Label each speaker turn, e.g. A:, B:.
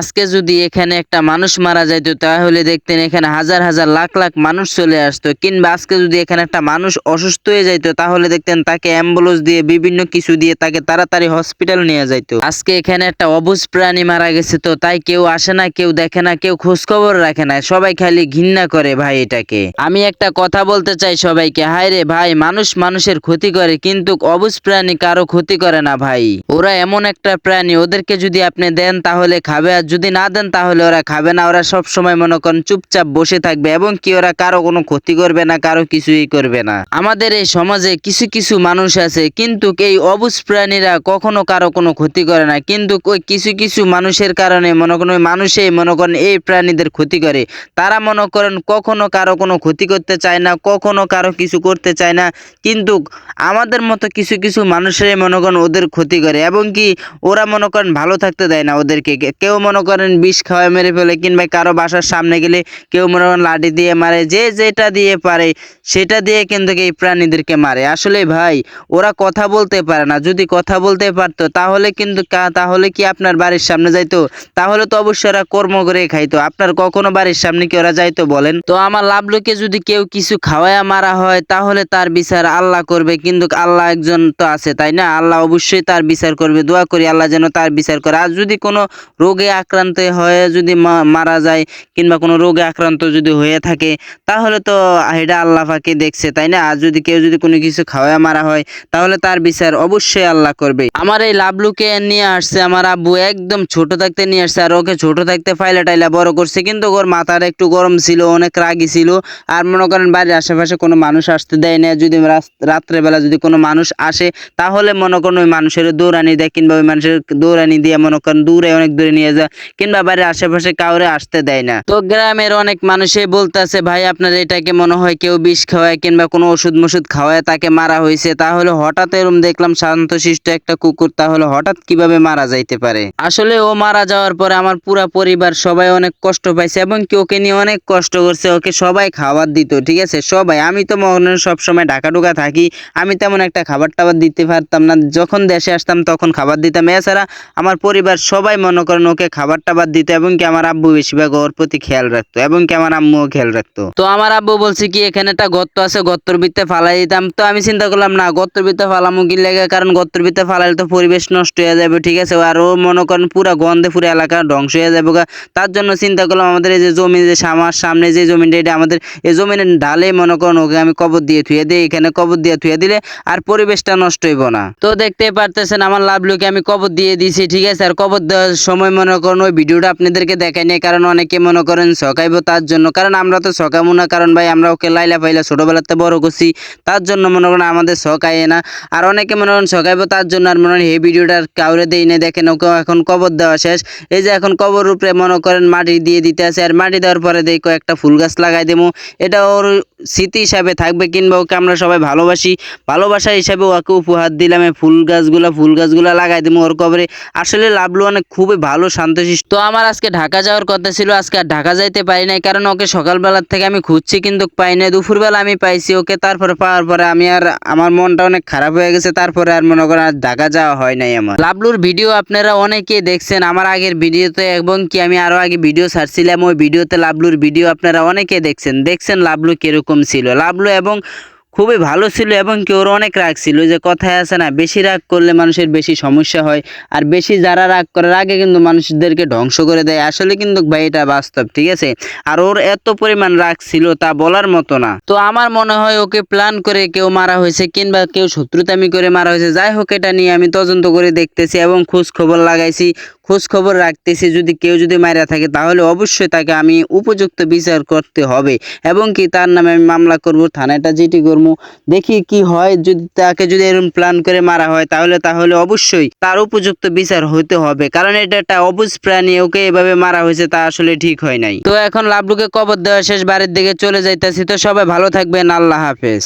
A: আজকে যদি এখানে একটা মানুষ মারা যাইতো, তাহলে দেখতেন এখানে হাজার হাজার লাখ লাখ মানুষ চলে আসতো। কিংবা আজকে যদি এখানে একটা মানুষ অসুস্থ হয়ে যাইতো, তাহলে দেখতেন তাকে অ্যাম্বুলেন্স দিয়ে, বিভিন্ন কিছু দিয়ে তাকে তাড়াতাড়ি হসপিটাল নিয়ে যাইতো। আজকে এখানে একটা অবুজ প্রাণী মারা গেছে, তো তাই কেউ আসে না, কেউ দেখে না, কেউ খোঁজখবর রাখে না। সবাই খালি ঘৃণা করে ভাই এটাকে। আমি একটা কথা বলতে চাই সবাইকে, হায় রে ভাই, মানুষ মানুষের ক্ষতি করে, কিন্তু অবুজ প্রাণী কারও ক্ষতি করে না ভাই। ওরা এমন একটা প্রাণী, ওদেরকে যদি আপনি দেন, তাহলে খাবে আর যদি না দেন তাহলে ওরা খাবে না। ওরা সব সময় মনে করেন চুপচাপ বসে থাকবে এবং কি ওরা কারও কোনো ক্ষতি করবে না, কারও কিছুই করবে না। আমাদের এই সমাজে কিছু কিছু মানুষ আছে, কিন্তু এই অবুজ প্রাণীরা কখনো কারও কোনো ক্ষতি করে না। কিন্তু ওই কিছু কিছু মানুষের কারণে মনে করেন মানুষই মনে করেন এই প্রাণীদের ক্ষতি করে। তারা মনে করেন কখনো কারও কোনো ক্ষতি করতে চায় না, কখনো কারও কিছু করতে চায় না। কিন্তু আমাদের মতো কিছু কিছু মানুষেরাই মনে করেন ওদের ক্ষতি করে এবং কি ওরা মনে করেন ভালো থাকতে দেয় না ওদেরকে। কেউ মনে করেন বিষ খাওয়ায় মেরে ফেলে, কিংবা কারও বাসার সামনে গেলে কেউ মনে করেন লাঠি দিয়ে মারে, যে যেটা দিয়ে পারে সেটা দিয়ে কিন্তু এই প্রাণীদেরকে মারে। আসলে ভাই, ওরা কথা বলতে পারে না। যদি কথা বলতে পারতো, তাহলে কিন্তু তাহলে কি আপনার বাড়ির সামনে যাইতো? তাহলে তো অবশ্যই ওরা কর্ম করে খাইতো। আপনার কখনো বাড়ির সামনে কি ওরা যাইতো বলেন? তো আমার লাভলুকে যদি কেউ কিছু খাওয়ায়া মারা হয়, তাহলে তার বিচার আল্লাহ করবে, কিন্তু আল্লাহ একজন তো আছে, তাই না? আল্লাহ অবশ্যই তার বিচার করবে। দোয়া করি আল্লাহ যেন তার বিচার করে। আর যদি কোনো রোগে আক্রান্ত হয়ে, যদি মারা যায় কিংবা কোনো রোগে আক্রান্ত যদি হয়ে থাকে, তাহলে তো এটা আল্লাহ পাকে দেখছে, তাই না? আর যদি কেউ যদি কোনো কিছু খাওয়া মারা হয়, তাহলে তার বিচার অবশ্যই আল্লাহ করবে। আমার এই লাভলুকে নিয়ে আসছে, আমার আব্বু একদম ছোট থাকতে নিয়ে আসছে, আর ওকে ছোট থাকতে ফাইলা টাইলা বড় করছে, কিন্তু ওর মাথাটা একটু গরম ছিল, অনেক রাগি ছিল, আর মনে করেন বাড়ির আশেপাশে কোনো মানুষ আসতে দেয় না, যদি রাত্রেবেলা যদি কোনো মানুষ আসে, তাহলে মনে করেন ওই মানুষের দৌড়ানি দেয়, কিংবা ওই মানুষের দৌড়ানি দিয়ে মনে করেন দূরে, অনেক দূরে নিয়ে যায় কিংবা বাড়ির আশেপাশে কাউরে আসতে দেয় না। তো গ্রামের অনেক মানুষই বলতেছে, ভাই, আপনার এটাকে মনে হয় কেউ বিষ খাওয়ায় কিংবা কোনো ওষুধ মষুধ খাওয়ায়, তাকে মারা হয়েছে। তাহলে হঠাৎ এরম দেখলাম শান্তশিষ্ট একটা কুকুর, তাহলে হঠাৎ কীভাবে মারা যাইতে পারে? আসলে ও মারা যাওয়ার পরে আমার পুরা পরিবার সবাই অনেক কষ্ট পাইছে এবং কি ওকে নিয়ে অনেক কষ্ট করছে। ওকে সবাই খাবার দিত, ঠিক আছে? সবাই। আমি তো মনে হয় সবসময় ঢাকা ঢুকা থাকি। আমি তেমন একটা খাবার টাবার দিতে পারতাম না। যখন দেশে আসতাম তখন খাবার দিতাম। এছাড়া আমার পরিবার সবাই মনে করেন ওকে খাবার টাবার দিত এবং কি আমার আব্বু বেশিরভাগ ওর প্রতি খেয়াল রাখতো এবং কি আমার আম্মুও খেয়াল রাখতো। তো আমার আব্বু বলছে কি, এখানে একটা গর্ত আছে, গর্তর ভিতরে ফালাই দিতাম। তো আমি চিন্তা করলাম, না, গর্তর ভিতরে ফালামু কি লেগে? কারণ গর্তর ভিতরে ফালাইলে তো পরিবেশ নষ্ট হয়ে যাবে, ঠিক আছে? আর ও মনে করেন পুরা গন্ধে পুরো এলাকা ধ্বংস হয়ে যাবে তার জন্য চিন্তা করলাম, আমাদের এই যে জমি, যে আমার সামনে যে জমিটা, এটা আমাদের এই জমিনের ঢালে মনে করেন ওকে আমি কবর দিয়ে থুয়ে দিই, এখানে কবর দিয়ে থুয়ে দিলে আর পরিবেশটা নষ্ট হইব না। তো দেখতেই পারতেছেন, আমার লাভলুকে আমি কবর দিয়ে দিয়েছি, ঠিক আছে? আর কবর দেওয়ার সময় মনে করেন ওই ভিডিওটা আপনাদেরকে দেখাই নাই, কারণ অনেকে মনে করেন সকাইবো তার জন্য। কারণ আমরা তো সকাবো না, কারণ ভাই আমরা ওকে লাইলা ফাইলা ছোটোবেলাতে বড় করছি, তার জন্য মনে করেন আমাদের সকায় না। আর অনেকে মনে করেন সকাইবো তার জন্য, আর মনে হয় এই ভিডিওটা কাউরে দেই না দেখেন ওকে এখন কবর দেওয়া শেষ। এই যে এখন কবর উপরে মনে করেন মাটি দিয়ে দিতে আছে, আর মাটি দেওয়ার পরে দেখো একটা ফুল গাছ লাগাই দেবো। এটা ওর স্মৃতি হিসাবে থাকবে কিংবা ওকে আমরা সবাই ভালোবাসি, ভালোবাসা হিসাবে ওকে উপহার দিলাম ফুল গাছগুলা ফুল গাছগুলা লাগাই দেবো ওর কবরে। আসলে লাভলু অনেক খুবই ভালো শান্তশিষ্ট তো আমার আজকে ঢাকা যাওয়ার কথা ছিল, আজকে আর ঢাকা যাইতে পারি নাই, কারণ ওকে সকালবেলার থেকে আমি খুঁজছি কিন্তু পাই নাই। দুপুরবেলা আমি পাইছি ওকে, তারপরে পাওয়ার পরে আমি আর আমার মনটা অনেক খারাপ হয়ে গেছে, তারপরে আর মনে করেন আর ঢাকা যাওয়া হয় নাই আমার। লাভলুর ভিডিও আপনারা অনেকেই দেখছেন, আমার আগের ভিডিওতে এবং কি আমি আরও আগে ভিডিও ছাড়ছিলাম, ওই ভিডিওতে লাভলুর ভিডিও আপনারা অনেকে দেখছেন। দেখছেন লাভলু কীরকম ছিল। লাভলু এবং খুবই ভালো ছিল এবং কি ওর অনেক রাগ ছিল। যে কথায় আছে না, বেশি রাগ করলে মানুষের বেশি সমস্যা হয় আর বেশি যারা রাগ করে রাগে কিন্তু মানুষদেরকে ধ্বংস করে দেয়। আসলে কিন্তু ভাই এটা বাস্তব, ঠিক আছে? আর ওর এত পরিমাণ রাগ ছিল তা বলার মতো না। তো আমার মনে হয় ওকে প্ল্যান করে কেউ মারা হয়েছে কিংবা কেউ শত্রুতামি করে মারা হয়েছে। যাই হোক, এটা নিয়ে আমি তদন্ত করে দেখতেছি এবং খোঁজ খবর লাগাইছি। খোঁজ খবর রাখতেছি, যদি কেউ যদি মারা থাকে, তাহলে অবশ্যই তাকে আমি উপযুক্ত বিচার করতে হবে। এবং কি তার নামে আমি মামলা করব থানাটা যেটি করব, দেখি কি হয়। যদি তাকে যদি এরকম প্ল্যান করে মারা হয়, তাহলে তাহলে অবশ্যই তার উপযুক্ত বিচার হতে হবে। কারণ এটা একটা অবুজ প্রাণী, ওকে এভাবে মারা হয়েছে, তা আসলে ঠিক হয় নাই। তো এখন লাভলুকে কবর দেওয়া শেষ, বাড়ির দিকে চলে যাইতেছি। তো সবাই ভালো থাকবেন, আল্লাহ হাফেজ।